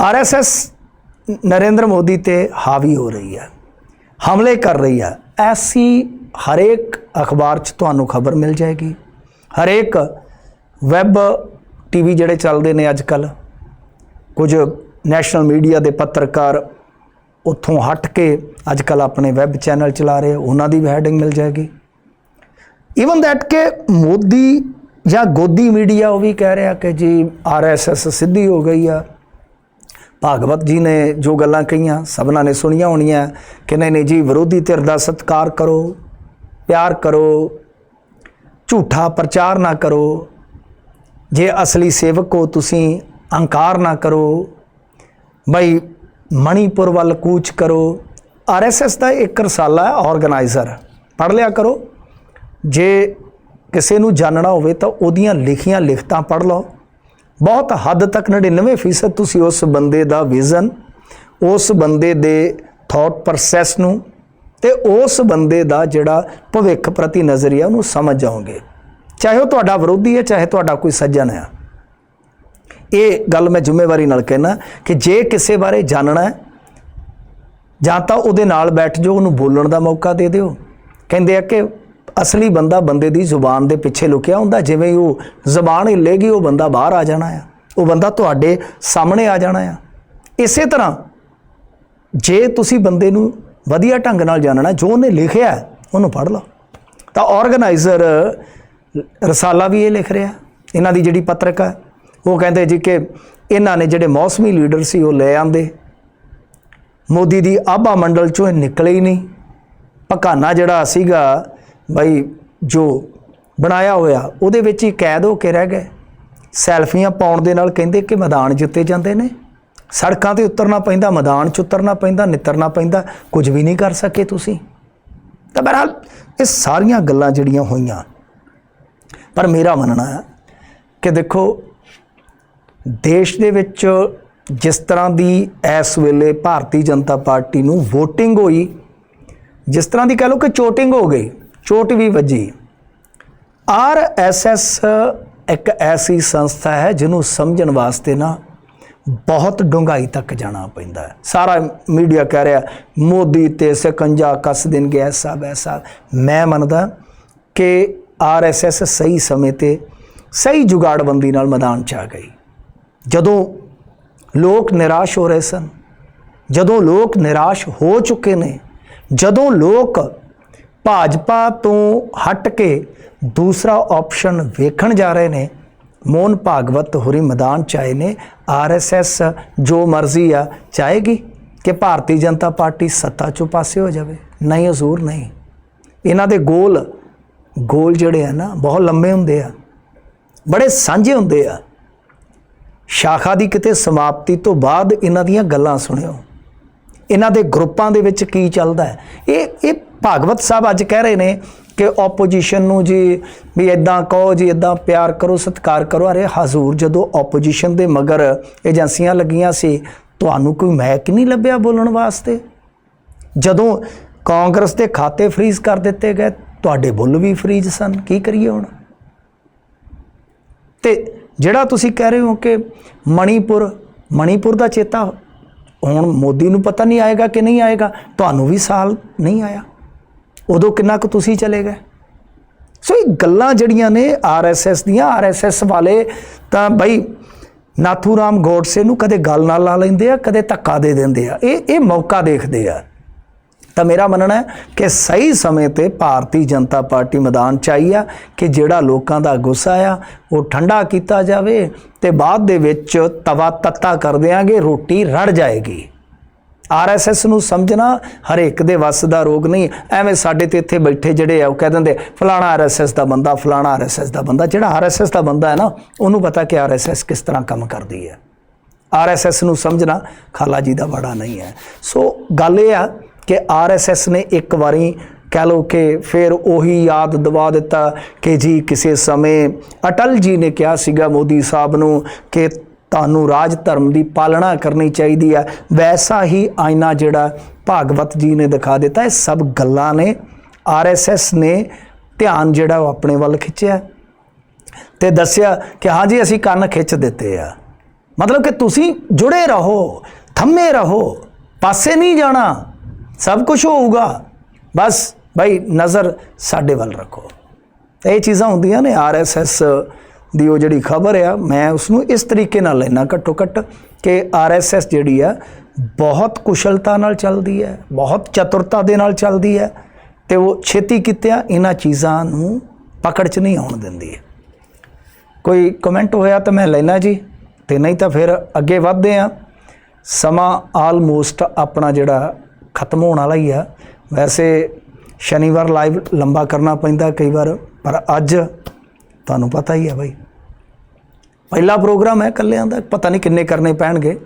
RSS Narendra Modi ਤੇ ਹਾਵੀ ਹੋ ਰਹੀ ਹੈ, ਹਮਲੇ ਕਰ ਰਹੀ ਹੈ। ਐਸੀ ਹਰੇਕ ਅਖਬਾਰ 'ਚ ਤੁਹਾਨੂੰ ਖਬਰ ਮਿਲ ਜਾਏਗੀ। ਹਰੇਕ ਵੈਬ ਟੀਵੀ ਜਿਹੜੇ ਚੱਲਦੇ ਨੇ ਅੱਜ ਕੱਲ ਕੁਝ ਨੈਸ਼ਨਲ ਮੀਡੀਆ ਦੇ ਪੱਤਰਕਾਰ ਉੱਥੋਂ ਹਟ ਕੇ ਅੱਜ ਕੱਲ ਆਪਣੇ ਵੈਬ ਚੈਨਲ ਚਲਾ ਰਹੇ ਉਹਨਾਂ ਦੀ ਵੀ ਹੈਡਿੰਗ ਮਿਲ ਜਾਏਗੀ। ਇਵਨ ਦੈਟ ਕਿ ਮੋਦੀ ਜਾਂ ਗੋਦੀ ਮੀਡੀਆ ਉਹ ਵੀ ਕਹਿ ਰਿਹਾ ਕਿ ਜੀ ਆਰਐਸਐਸ ਸਿੱਧੀ ਹੋ ਗਈ ਆ ਭਾਗਵਤ ਜੀ ਨੇ ਜੋ ਗੱਲਾਂ ਕਹੀਆਂ, ਸਭਨਾਂ ਨੇ ਸੁਣੀਆਂ ਹੋਣੀਆਂ। ਕਿ ਨਹੀਂ ਨਹੀਂ ਜੀ, ਵਿਰੋਧੀ ਧਿਰ ਦਾ ਸਤਿਕਾਰ ਕਰੋ, ਪਿਆਰ ਕਰੋ, ਝੂਠਾ ਪ੍ਰਚਾਰ ਨਾ ਕਰੋ। ਜੇ ਅਸਲੀ ਸੇਵਕ ਹੋ, ਤੁਸੀਂ ਅਹੰਕਾਰ ਨਾ ਕਰੋ। ਬਈ, ਮਣੀਪੁਰ ਵੱਲ ਕੂਚ ਕਰੋ। ਆਰਐਸਐਸ ਦਾ ਇੱਕ ਰਸਾਲਾ ਹੈ ਆਰਗੇਨਾਈਜ਼ਰ ਪੜ੍ਹ ਲਿਆ ਕਰੋ। ਜੇ ਕਿਸੇ ਨੂੰ ਜਾਣਨਾ ਹੋਵੇ, ਤਾਂ ਉਹਦੀਆਂ ਲਿਖੀਆਂ ਲਿਖਤਾਂ ਪੜ੍ਹ ਲਓ। ਬਹੁਤ ਹੱਦ ਤੱਕ 99% ਤੁਸੀਂ ਉਸ ਬੰਦੇ ਦਾ ਵਿਜ਼ਨ ਉਸ ਬੰਦੇ ਦੇ ਥਾਟ ਪ੍ਰੋਸੈਸ ਨੂੰ ਤੇ ਉਸ ਬੰਦੇ ਦਾ ਜਿਹੜਾ ਭਵਿੱਖ ਪ੍ਰਤੀ ਨਜ਼ਰੀਆ ਉਹਨੂੰ ਸਮਝ ਜਾਓਗੇ ਚਾਹੇ ਉਹ ਤੁਹਾਡਾ ਵਿਰੋਧੀ ਹੈ, ਚਾਹੇ ਤੁਹਾਡਾ ਕੋਈ ਸੱਜਣ ਹੈ। ਇਹ ਗੱਲ ਮੈਂ ਜ਼ਿੰਮੇਵਾਰੀ ਨਾਲ ਕਹਿਣਾ ਕਿ ਜੇ ਕਿਸੇ ਬਾਰੇ ਜਾਣਨਾ ਹੈ, ਜਾਂ ਤਾਂ ਉਹਦੇ ਨਾਲ ਬੈਠ ਜਾਓ, ਉਹਨੂੰ ਬੋਲਣ ਦਾ ਮੌਕਾ ਦੇ ਦਿਓ। ਕਹਿੰਦੇ ਆ ਕਿ ਅਸਲੀ ਬੰਦਾ ਬੰਦੇ ਦੀ ਜ਼ੁਬਾਨ ਦੇ ਪਿੱਛੇ ਲੁਕਿਆ ਹੁੰਦਾ ਜਿਵੇਂ ਉਹ ਜ਼ੁਬਾਨ ਹਿੱਲੇਗੀ ਉਹ ਬੰਦਾ ਬਾਹਰ ਆ ਜਾਣਾ ਆ। ਉਹ ਬੰਦਾ ਤੁਹਾਡੇ ਸਾਹਮਣੇ ਆ ਜਾਣਾ ਆ। ਇਸੇ ਤਰ੍ਹਾਂ ਜੇ ਤੁਸੀਂ ਬੰਦੇ ਨੂੰ ਵਧੀਆ ਢੰਗ ਨਾਲ ਜਾਣਨਾ ਜੋ ਉਹਨੇ ਲਿਖਿਆ ਉਹਨੂੰ ਪੜ੍ਹ ਲਓ। ਤਾਂ ਆਰਗੇਨਾਈਜ਼ਰ ਰਸਾਲਾ ਵੀ ਇਹ ਲਿਖ ਰਿਹਾ। ਇਹਨਾਂ ਦੀ ਜਿਹੜੀ ਪੱਤਰਕਾ ਹੈ, ਉਹ ਕਹਿੰਦੇ ਜੀ ਕਿ ਇਹਨਾਂ ਨੇ ਜਿਹੜੇ ਮੌਸਮੀ ਲੀਡਰ ਸੀ ਉਹ ਲੈ ਆਂਦੇ। ਮੋਦੀ ਦੀ ਆਭਾ ਮੰਡਲ ਚੋਂ ਇਹ ਨਿਕਲੇ ਹੀ ਨਹੀਂ। ਪਕਾਨਾ ਜਿਹੜਾ ਸੀਗਾ ਬਈ ਜੋ ਬਣਾਇਆ ਹੋਇਆ, ਉਹਦੇ ਵਿੱਚ ਹੀ ਕੈਦ ਹੋ ਕੇ ਰਹਿ ਗਏ। ਸੈਲਫੀਆਂ ਪਾਉਣ ਦੇ ਨਾਲ ਕਹਿੰਦੇ ਕਿ ਮੈਦਾਨ ਜਿੱਤੇ ਜਾਂਦੇ ਨੇ। ਸੜਕਾਂ ਤੇ ਉਤਰਨਾ ਪੈਂਦਾ, ਮੈਦਾਨ 'ਚ ਉਤਰਨਾ ਪੈਂਦਾ, ਨਿੱਤਰਨਾ ਪੈਂਦਾ, ਕੁਝ ਵੀ ਨਹੀਂ ਕਰ ਸਕੇ ਤੁਸੀਂ। ਤਾਂ ਬਹਰਹਾਲ ਇਹ ਸਾਰੀਆਂ ਗੱਲਾਂ ਜਿਹੜੀਆਂ ਹੋਈਆਂ, ਪਰ ਮੇਰਾ ਮੰਨਣਾ ਹੈ ਕਿ ਦੇਖੋ, ਦੇਸ਼ ਦੇ ਵਿੱਚ ਜਿਸ ਤਰ੍ਹਾਂ ਦੀ ਇਸ ਵੇਲੇ ਭਾਰਤੀ ਜਨਤਾ ਪਾਰਟੀ ਨੂੰ VOTING ਹੋਈ, ਜਿਸ ਤਰ੍ਹਾਂ ਦੀ ਕਹ ਲਓ ਕਿ ਚੋਟਿੰਗ ਹੋ ਗਈ ਚੋਟ ਵੀ ਵੱਜੀ। ਆਰਐਸਐਸ ਇੱਕ ਐਸੀ ਸੰਸਥਾ ਹੈ ਜਿਹਨੂੰ ਸਮਝਣ ਵਾਸਤੇ ਨਾ ਬਹੁਤ ਡੂੰਘਾਈ ਤੱਕ ਜਾਣਾ ਪੈਂਦਾ ਹੈ। ਸਾਰਾ ਮੀਡੀਆ ਕਹਿ ਰਿਹਾ, ਮੋਦੀ ਤੇ ਸਿਕੰਜਾ ਕੱਸ ਦੇਣਗੇ, ਐਸਾ ਵੈਸਾ। ਮੈਂ ਮੰਨਦਾ ਕਿ ਆਰਐਸਐਸ ਸਹੀ ਸਮੇਂ ਤੇ ਸਹੀ ਜੁਗਾੜਬੰਦੀ ਨਾਲ ਮੈਦਾਨ 'ਚ ਆ ਗਈ। ਜਦੋਂ ਲੋਕ ਨਿਰਾਸ਼ ਹੋ ਰਹੇ ਸਨ, ਜਦੋਂ ਲੋਕ ਨਿਰਾਸ਼ ਹੋ ਚੁੱਕੇ ਨੇ, ਜਦੋਂ ਲੋਕ ਭਾਜਪਾ ਤੋਂ ਹਟ ਕੇ ਦੂਸਰਾ ਆਪਸ਼ਨ ਵੇਖਣ ਜਾ ਰਹੇ ਨੇ। ਮੋਹਨ ਭਾਗਵਤ ਹੋਰੀ ਮੈਦਾਨ ਚ ਆਏ ਨੇ। ਆਰਐਸਐਸ ਜੋ ਮਰਜ਼ੀ ਆ, ਚਾਹੇਗੀ ਕਿ ਭਾਰਤੀ ਜਨਤਾ ਪਾਰਟੀ ਸੱਤਾ ਚੋਂ ਪਾਸੇ ਹੋ ਜਾਵੇ। ਨਹੀਂ ਹਜ਼ੂਰ, ਨਹੀਂ। ਇਹਨਾਂ ਦੇ ਗੋਲ ਗੋਲ ਜਿਹੜੇ ਆ ਨਾ, ਬਹੁਤ ਲੰਮੇ ਹੁੰਦੇ ਆ। ਬੜੇ ਸਾਂਝੇ ਹੁੰਦੇ ਆ। ਸ਼ਾਖਾ ਦੀ ਕਿਤੇ ਸਮਾਪਤੀ ਤੋਂ ਬਾਅਦ ਇਹਨਾਂ ਦੀਆਂ ਗੱਲਾਂ ਸੁਣਿਓ। ਇਹਨਾਂ ਦੇ ਗਰੁੱਪਾਂ ਦੇ ਵਿੱਚ ਕੀ ਚੱਲਦਾ ਹੈ? ਇਹ ਇਹ ਭਾਗਵਤ ਸਾਹਿਬ ਅੱਜ ਕਹਿ ਰਹੇ ਨੇ ਕਿ ਆਪੋਜੀਸ਼ਨ ਨੂੰ ਜੀ ਵੀ ਇਦਾਂ ਕਹੋ ਜੀ ਇਦਾਂ ਪਿਆਰ ਕਰੋ, ਸਤਿਕਾਰ ਕਰੋ। ਅਰੇ ਹਜ਼ੂਰ ਜਦੋਂ ਆਪੋਜੀਸ਼ਨ ਦੇ ਮਗਰ ਏਜੰਸੀਆਂ ਲੱਗੀਆਂ ਸੀ, ਤੁਹਾਨੂੰ ਕੋਈ ਮੈਕ ਨਹੀਂ ਲੱਭਿਆ ਬੋਲਣ ਵਾਸਤੇ? ਜਦੋਂ ਕਾਂਗਰਸ ਦੇ ਖਾਤੇ ਫ੍ਰੀਜ਼ ਕਰ ਦਿੱਤੇ ਗਏ, ਤੁਹਾਡੇ ਬੁੱਲ ਵੀ ਫ੍ਰੀਜ਼ ਸਨ, ਕੀ ਕਰੀਏ ਹੁਣ? ਤੇ ਜਿਹੜਾ ਤੁਸੀਂ ਕਹਿ ਰਹੇ ਹੋ ਕਿ ਮਣੀਪੁਰ ਮਣੀਪੁਰ ਦਾ ਚੇਤਾ ਹੁਣ ਮੋਦੀ ਨੂੰ ਪਤਾ ਨਹੀਂ ਆਏਗਾ ਕਿ ਨਹੀਂ ਆਏਗਾ, ਤੁਹਾਨੂੰ ਵੀ ਸਾਲ ਨਹੀਂ ਆਇਆ। ਉਦੋਂ ਕਿੰਨਾ ਕੁ ਤੁਸੀਂ ਚਲੇ ਗਏ? ਸੋ ਇਹ ਗੱਲਾਂ ਜਿਹੜੀਆਂ ਨੇ ਆਰਐਸਐਸ ਦੀਆਂ ਆਰਐਸਐਸ ਵਾਲੇ ਤਾਂ ਬਈ ਨਾਥੂ ਰਾਮ ਗੋਡਸੇ ਨੂੰ ਕਦੇ ਗੱਲ ਨਾਲ ਲਾ ਲੈਂਦੇ ਆ, ਕਦੇ ਧੱਕਾ ਦੇ ਦਿੰਦੇ ਆ। ਇਹ ਇਹ ਮੌਕਾ ਦੇਖਦੇ ਆ। ਤਾਂ ਮੇਰਾ ਮੰਨਣਾ ਹੈ ਕਿ ਸਹੀ ਸਮੇਂ ਤੇ ਭਾਰਤੀ ਜਨਤਾ ਪਾਰਟੀ ਮੈਦਾਨ ਚ ਆਈ ਆ ਕਿ ਜਿਹੜਾ ਲੋਕਾਂ ਦਾ ਗੁੱਸਾ ਆ, ਉਹ ਠੰਡਾ ਕੀਤਾ ਜਾਵੇ ਤੇ ਬਾਅਦ ਦੇ ਵਿੱਚ ਤਵਾ ਤੱਤਾ ਕਰ ਦਿਆਂਗੇ, ਰੋਟੀ ਰੜ ਜਾਏਗੀ। ਆਰਐਸਐਸ ਨੂੰ ਸਮਝਣਾ ਹਰੇਕ ਦੇ ਵੱਸ ਦਾ ਰੋਗ ਨਹੀਂ, ਐਵੇਂ ਸਾਡੇ ਤੇ ਇੱਥੇ ਬੈਠੇ ਜਿਹੜੇ ਆ, ਉਹ ਕਹਿ ਦਿੰਦੇ, ਫਲਾਣਾ ਆਰਐਸਐਸ ਦਾ ਬੰਦਾ, ਫਲਾਣਾ ਆਰਐਸਐਸ ਦਾ ਬੰਦਾ, ਜਿਹੜਾ ਆਰਐਸਐਸ ਦਾ ਬੰਦਾ ਹੈ ਨਾ, ਉਹਨੂੰ ਪਤਾ ਕਿ ਆਰਐਸਐਸ ਕਿਸ ਤਰ੍ਹਾਂ ਕੰਮ ਕਰਦੀ ਹੈ। ਆਰਐਸਐਸ ਨੂੰ ਸਮਝਣਾ ਖਾਲਾ ਜੀ ਦਾ ਬੜਾ ਨਹੀਂ ਹੈ। ਸੋ ਗੱਲ ਇਹ ਆ ਕਿ ਆਰਐਸਐਸ ਨੇ ਇੱਕ ਵਾਰੀ ਕਹਿ ਲਓ ਕਿ ਫਿਰ ਉਹੀ ਯਾਦ ਦਿਵਾ ਦਿੱਤਾ ਕਿ ਜੀ ਕਿਸੇ ਸਮੇਂ ਅਟਲ ਜੀ ਨੇ ਕਿਹਾ ਸੀਗਾ ਮੋਦੀ ਸਾਹਿਬ ਨੂੰ ਕਿ ਤੁਹਾਨੂੰ ਰਾਜ ਧਰਮ ਦੀ ਪਾਲਣਾ ਕਰਨੀ ਚਾਹੀਦੀ ਹੈ। ਵੈਸਾ ਹੀ ਆਇਨਾ ਜਿਹੜਾ ਭਾਗਵਤ ਜੀ ਨੇ ਦਿਖਾ ਦਿੱਤਾ, ਇਹ ਸਭ ਗੱਲਾਂ ਨੇ। ਆਰਐਸਐਸ ਨੇ ਧਿਆਨ ਜਿਹੜਾ ਉਹ ਆਪਣੇ ਵੱਲ ਖਿੱਚਿਆ ਤੇ ਦੱਸਿਆ ਕਿ ਹਾਂ ਜੀ, ਅਸੀਂ ਕੰਨ ਖਿੱਚ ਦਿੱਤੇ ਆ। ਮਤਲਬ ਕਿ ਤੁਸੀਂ ਜੁੜੇ ਰਹੋ, ਥੰਮੇ ਰਹੋ, ਪਾਸੇ ਨਹੀਂ ਜਾਣਾ, ਸਭ ਕੁਝ ਹੋਊਗਾ। ਬਸ ਭਾਈ ਨਜ਼ਰ ਸਾਡੇ ਵੱਲ ਰੱਖੋ। ਇਹ ਚੀਜ਼ਾਂ ਹੁੰਦੀਆਂ ਨੇ ਆਰਐਸਐਸ ਦੀ ਉਹ ਜਿਹੜੀ ਖਬਰ ਆ, ਮੈਂ ਉਸ ਨੂੰ ਇਸ ਤਰੀਕੇ ਨਾਲ ਲੈਣਾ ਘੱਟੋ ਘੱਟ ਕਿ ਆਰਐਸਐਸ ਜਿਹੜੀ ਆ, ਬਹੁਤ ਕੁਸ਼ਲਤਾ ਨਾਲ ਚੱਲਦੀ ਹੈ, ਬਹੁਤ ਚਤੁਰਤਾ ਦੇ ਨਾਲ ਚੱਲਦੀ ਹੈ ਤੇ ਉਹ ਛੇਤੀ ਕਿਤਿਆਂ ਇਹਨਾਂ ਚੀਜ਼ਾਂ ਨੂੰ ਪਕੜ 'ਚ ਨਹੀਂ ਆਉਣ ਦਿੰਦੀ ਹੈ। ਕੋਈ ਕਮੈਂਟ ਹੋਇਆ ਤਾਂ ਮੈਂ ਲੈਣਾ ਜੀ, ਤੇ ਨਹੀਂ ਤਾਂ ਫਿਰ ਅੱਗੇ ਵਧਦੇ ਆ ਸਮਾਂ ਆਲਮੋਸਟ ਆਪਣਾ ਜਿਹੜਾ ਖਤਮ ਹੋਣ ਵਾਲਾ ਹੀ ਆ। ਵੈਸੇ ਸ਼ਨੀਵਾਰ ਲਾਈਵ ਲੰਬਾ ਕਰਨਾ ਪੈਂਦਾ ਕਈ ਵਾਰ, ਪਰ ਅੱਜ ਤੁਹਾਨੂੰ ਪਤਾ ਹੀ ਹੈ ਬਾਈ। ਪਹਿਲਾ ਪ੍ਰੋਗਰਾਮ ਹੈ ਇਕੱਲਿਆਂ ਦਾ, ਪਤਾ ਨਹੀਂ ਕਿੰਨੇ ਕਰਨੇ ਪੈਣਗੇ,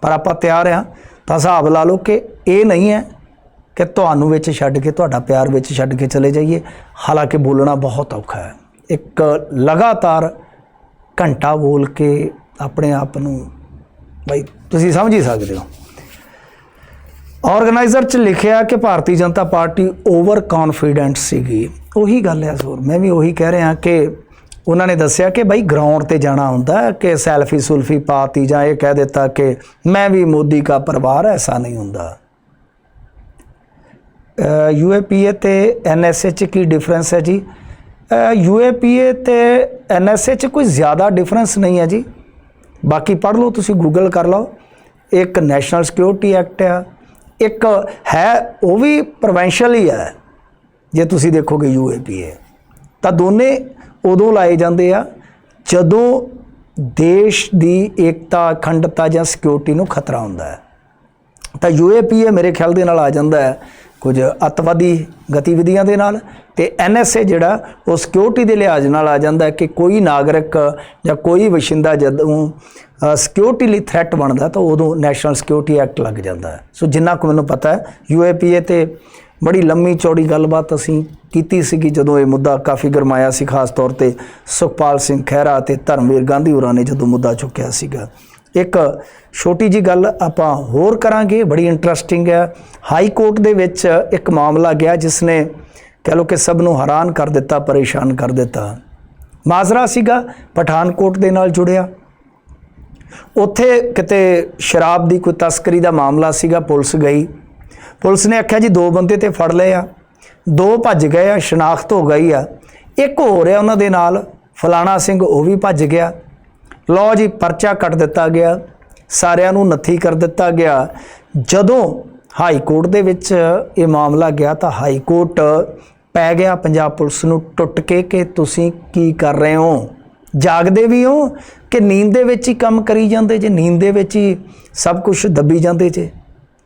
ਪਰ ਆਪਾਂ ਤਿਆਰ ਆ ਤਾਂ ਹਿਸਾਬ ਲਾ ਲਓ ਕਿ ਇਹ ਨਹੀਂ ਹੈ ਕਿ ਤੁਹਾਨੂੰ ਵਿੱਚ ਛੱਡ ਕੇ, ਤੁਹਾਡਾ ਪਿਆਰ ਵਿੱਚ ਛੱਡ ਕੇ ਚਲੇ ਜਾਈਏ। ਹਾਲਾਂਕਿ ਬੋਲਣਾ ਬਹੁਤ ਔਖਾ ਹੈ। ਇੱਕ ਲਗਾਤਾਰ ਘੰਟਾ ਬੋਲ ਕੇ ਆਪਣੇ ਆਪ ਨੂੰ, ਬਈ, ਤੁਸੀਂ ਸਮਝ ਹੀ ਸਕਦੇ ਹੋ। ਆਰਗੇਨਾਈਜ਼ਰ ਚ ਲਿਖਿਆ ਕਿ Bharatiya Janata Party over confident ਸੀਗੀ। ਉਹੀ ਗੱਲ ਹੈ ਸੋਰ ਮੈਂ ਵੀ ਉਹੀ ਕਹਿ ਰਿਹਾ ਕਿ ਉਹਨਾਂ ਨੇ ਦੱਸਿਆ ਕਿ ਬਈ ਗਰਾਊਂਡ ਤੇ ਜਾਣਾ ਹੁੰਦਾ ਕਿ ਸੈਲਫੀ ਸੁਲਫੀ ਪਾਤੀ ਜਾਂ ਇਹ ਕਹਿ ਦਿੱਤਾ ਕਿ ਮੈਂ ਵੀ ਮੋਦੀ ਦਾ ਪਰਿਵਾਰ, ਐਸਾ ਨਹੀਂ ਹੁੰਦਾ। ਯੂਏਪੀਏ ਤੇ ਐਨਐਸਏ ਚ ਕੀ ਡਿਫਰੈਂਸ ਹੈ ਜੀ? ਯੂਏਪੀਏ ਤੇ ਐਨਐਸਏ ਚ ਕੋਈ ਜ਼ਿਆਦਾ ਡਿਫਰੈਂਸ ਨਹੀਂ ਹੈ ਜੀ। ਬਾਕੀ ਪੜ੍ਹ ਲਓ, ਤੁਸੀਂ ਗੂਗਲ ਕਰ ਲਓ। ਇੱਕ ਨੈਸ਼ਨਲ ਸਿਕਿਉਰਿਟੀ ਐਕਟ ਆ, ਇੱਕ ਹੈ, ਉਹ ਵੀ ਪ੍ਰੋਵਿੰਸ਼ੀਅਲ ਹੀ ਹੈ। ਜੇ ਤੁਸੀਂ ਦੇਖੋਗੇ ਯੂਏਪੀਏ ਤਾਂ ਦੋਨੇ ਉਦੋਂ ਲਾਏ ਜਾਂਦੇ ਆ ਜਦੋਂ ਦੇਸ਼ ਦੀ ਏਕਤਾ, ਅਖੰਡਤਾ ਜਾਂ ਸਿਕਿਉਰਿਟੀ ਨੂੰ ਖਤਰਾ ਹੁੰਦਾ ਹੈ। ਤਾਂ ਯੂਏਪੀਏ ਮੇਰੇ ਖਿਆਲ ਦੇ ਨਾਲ ਆ ਜਾਂਦਾ ਹੈ ਕੁਝ ਅੱਤਵਾਦੀ ਗਤੀਵਿਧੀਆਂ ਦੇ ਨਾਲ ਤੇ ਐਨਐਸਏ ਜਿਹੜਾ ਉਹ ਸਿਕਿਉਰਿਟੀ ਦੇ ਲਿਹਾਜ਼ ਨਾਲ ਆ ਜਾਂਦਾ ਕਿ ਕੋਈ ਨਾਗਰਿਕ ਜਾਂ ਕੋਈ ਵਸਿੰਦਾ ਜਦੋਂ ਸਿਕਿਉਰਿਟੀ ਲਈ ਥ੍ਰੈਟ ਬਣਦਾ ਤਾਂ ਉਦੋਂ ਨੈਸ਼ਨਲ ਸਿਕਿਉਰਿਟੀ ਐਕਟ ਲੱਗ ਜਾਂਦਾ ਸੋ ਜਿੰਨਾ ਕੁ ਮੈਨੂੰ ਪਤਾ ਹੈ ਯੂਏਪੀਏ ਤੇ ਬੜੀ ਲੰਮੀ ਚੌੜੀ ਗੱਲਬਾਤ ਅਸੀਂ ਕੀਤੀ ਸੀਗੀ ਜਦੋਂ ਇਹ ਮੁੱਦਾ ਕਾਫੀ ਗਰਮਾਇਆ ਸੀ, ਖਾਸ ਤੌਰ ਤੇ ਸੁਖਪਾਲ ਸਿੰਘ ਖਹਿਰਾ ਤੇ ਧਰਮਵੀਰ ਗਾਂਧੀ ਹੋਰਾਂ ਨੇ ਜਦੋਂ ਮੁੱਦਾ ਚੁੱਕਿਆ ਸੀਗਾ। ਇੱਕ ਛੋਟੀ ਜੀ ਗੱਲ ਆਪਾਂ ਹੋਰ ਕਰਾਂਗੇ, ਬੜੀ ਇੰਟਰਸਟਿੰਗ ਹੈ। ਹਾਈ ਕੋਰਟ ਦੇ ਵਿੱਚ ਇੱਕ ਮਾਮਲਾ ਗਿਆ ਜਿਸ ਨੇ ਕਹ ਲੋ ਕਿ ਸਭ ਨੂੰ ਹੈਰਾਨ ਕਰ ਦਿੱਤਾ, ਪਰੇਸ਼ਾਨ ਕਰ ਦਿੱਤਾ। ਮਾਜ਼ਰਾ ਸੀਗਾ, ਪਠਾਨਕੋਟ ਦੇ ਨਾਲ ਜੁੜਿਆ। ਉੱਥੇ ਕਿਤੇ ਸ਼ਰਾਬ ਦੀ ਕੋਈ ਤਸਕਰੀ ਦਾ ਮਾਮਲਾ ਸੀਗਾ, ਪੁਲਿਸ ਗਈ। ਪੁਲਿਸ ਨੇ ਆਖਿਆ ਜੀ, ਦੋ ਬੰਦੇ ਤੇ ਫੜ ਲਏ ਆ। ਦੋ ਭੱਜ ਗਏ ਆ, ਸ਼ਨਾਖਤ ਹੋ ਗਈ ਆ। ਇੱਕ ਹੋ ਰਿਹਾ ਉਹਨਾਂ ਦੇ ਨਾਲ, ਫਲਾਣਾ ਸਿੰਘ, ਉਹ ਵੀ ਭੱਜ ਗਿਆ। ਲਓ ਜੀ, ਪਰਚਾ ਕੱਟ ਦਿੱਤਾ ਗਿਆ। ਸਾਰਿਆਂ ਨੂੰ ਨੱਥੀ ਕਰ ਦਿੱਤਾ ਗਿਆ। ਜਦੋਂ ਹਾਈ ਕੋਰਟ ਦੇ ਵਿੱਚ ਇਹ ਮਾਮਲਾ ਗਿਆ ਤਾਂ ਹਾਈ ਕੋਰਟ ਪੈ ਗਿਆ ਪੰਜਾਬ ਪੁਲਿਸ ਨੂੰ ਟੁੱਟ ਕੇ ਕਿ ਤੁਸੀਂ ਕੀ ਕਰ ਰਹੇ ਹੋ? ਜਾਗਦੇ ਵੀ ਹੋ ਕਿ ਨੀਂਦ ਦੇ ਵਿੱਚ ਹੀ ਕੰਮ ਕਰੀ ਜਾਂਦੇ ਜੇ? ਨੀਂਦ ਦੇ ਵਿੱਚ ਹੀ ਸਭ ਕੁਝ ਦੱਬੀ ਜਾਂਦੇ ਜੇ?